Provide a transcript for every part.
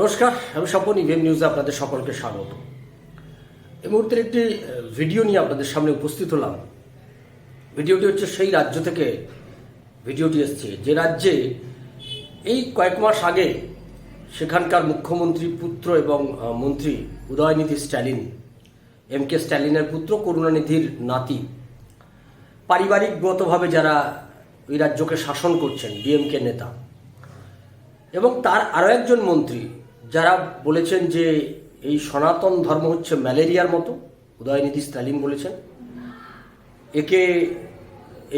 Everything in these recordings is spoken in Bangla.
নমস্কার, আমি স্বপন, ইভিএম নিউজে আপনাদের সকলকে স্বাগত। এই মুহূর্তের একটি ভিডিও নিয়ে আপনাদের সামনে উপস্থিত হলাম। ভিডিওটি হচ্ছে সেই রাজ্য থেকে ভিডিওটি এসছে, যে রাজ্যে এই কয়েক মাস আগে সেখানকার মুখ্যমন্ত্রী পুত্র এবং মন্ত্রী উদয়নিধি স্ট্যালিন, এম কে স্ট্যালিনের পুত্র, করুণানিধির নাতি, পারিবারিকগতভাবে যারা ওই রাজ্যকে শাসন করছেন ডিএমকে নেতা, এবং তার আরও একজন মন্ত্রী যারা বলেছেন যে এই সনাতন ধর্ম হচ্ছে ম্যালেরিয়ার মতো, উদয়নিধি স্ট্যালিন বলেছেন, একে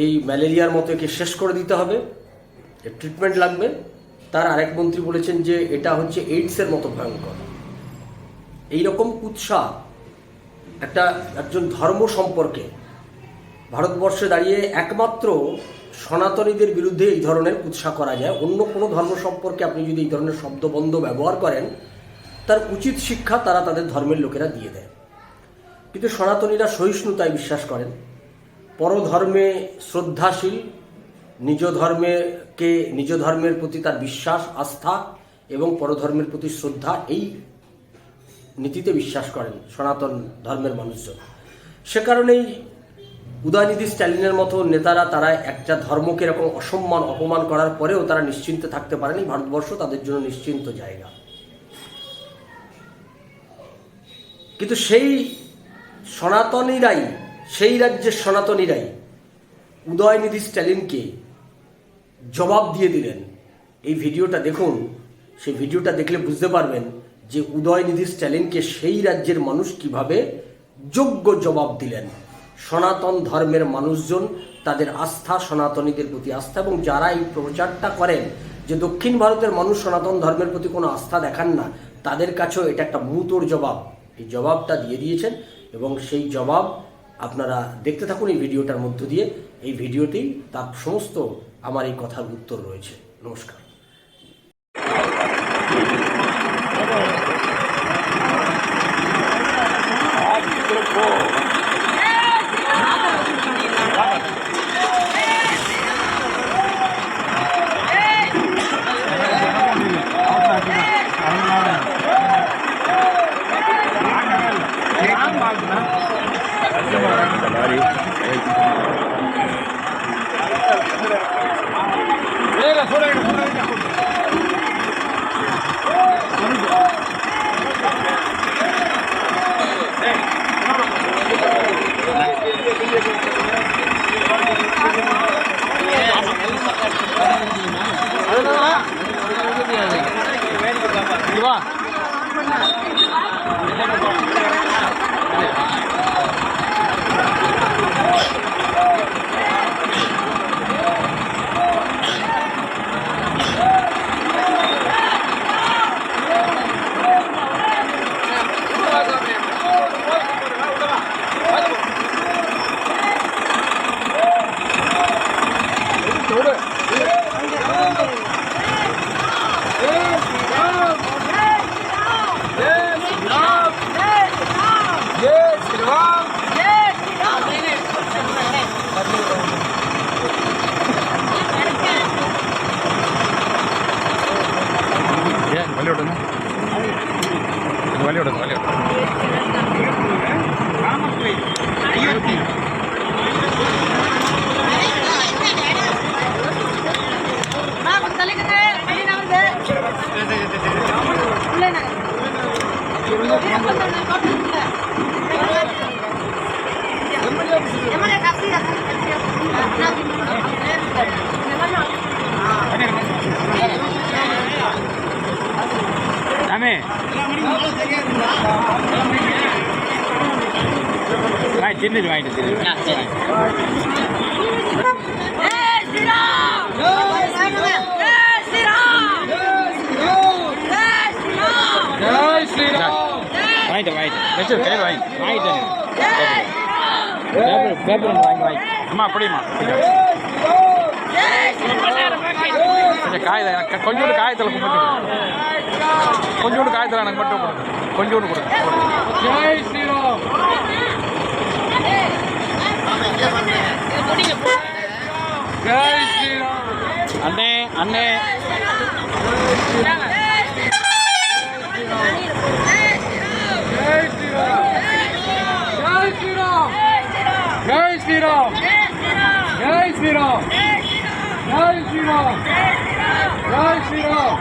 এই ম্যালেরিয়ার মতো একে শেষ করে দিতে হবে, এর ট্রিটমেন্ট লাগবে। তার আরেক মন্ত্রী বলেছেন যে এটা হচ্ছে এইডসের মতো ভয়ঙ্কর। এই রকম কুৎসা একটা একজন ধর্ম সম্পর্কে ভারতবর্ষে দাঁড়িয়ে একমাত্র সনাতনীদের বিরুদ্ধে এই ধরনের উৎসাহ করা যায়। অন্য কোনো ধর্ম সম্পর্কে আপনি যদি এই ধরনের শব্দবন্ধ ব্যবহার করেন, তার উচিত শিক্ষা তারা তাদের ধর্মের লোকেরা দিয়ে দেয়। কিন্তু সনাতনীরা সহিষ্ণুতায় বিশ্বাস করেন। পরধর্মে শ্রদ্ধাশীল, নিজ ধর্মেকে, নিজ ধর্মের প্রতি তার বিশ্বাস, আস্থা এবং পরধর্মের প্রতি শ্রদ্ধা এই নীতিতে বিশ্বাস করেন সনাতন ধর্মের মানুষজন। সে কারণেই উদয়নিধি স্ট্যালিনের মতো নেতারা তারা একটা ধর্মকে এরকম অসম্মান, অপমান করার পরেও তারা নিশ্চিন্তে থাকতে পারেনি। ভারতবর্ষ তাদের জন্য নিশ্চিন্ত জায়গা। কিন্তু সেই সনাতনীরাই, সেই রাজ্যের সনাতনীরাই উদয়নিধি স্ট্যালিনকে জবাব দিয়ে দিলেন। এই ভিডিওটা দেখুন, সেই ভিডিওটা দেখলে বুঝতে পারবেন যে উদয়নিধি স্ট্যালিনকে সেই রাজ্যের মানুষ কীভাবে যোগ্য জবাব দিলেন। সনাতন ধর্মের মানুষজন তাদের আস্থা, সনাতনীদের প্রতি আস্থা এবং যারা এই প্রচারটা করেন যে দক্ষিণ ভারতের মানুষ সনাতন ধর্মের প্রতি কোনো আস্থা দেখান না, তাদের কাছেও এটা একটা মুতোর জবাব। এই জবাবটা দিয়ে দিয়েছেন এবং সেই জবাব আপনারা দেখতে থাকুন এই ভিডিওটার মধ্য দিয়ে। এই ভিডিওতেই তার সমস্ত আমার এই কথার উত্তর রয়েছে। নমস্কার। 好 Dame. வாய் தின்னு வாங்கிட்டு தின்னு வச்சு கையில் வாங்கி. வாங்கிட்டேன் பேப்பர் பேப்பர் வாங்கி வாங்கி அம்மா அப்படியுமா கொஞ்சம் காயத்தில் கொஞ்சோண்டு காயத்தில் மட்டும் கொஞ்சோண்டு காயத்தில் எனக்கு மட்டும் கொடுங்க. கொஞ்சோண்டு கொடுங்க. ஜெய் ஸ்ரீராம் அண்ணே அண்ணே. しろ大しろしろ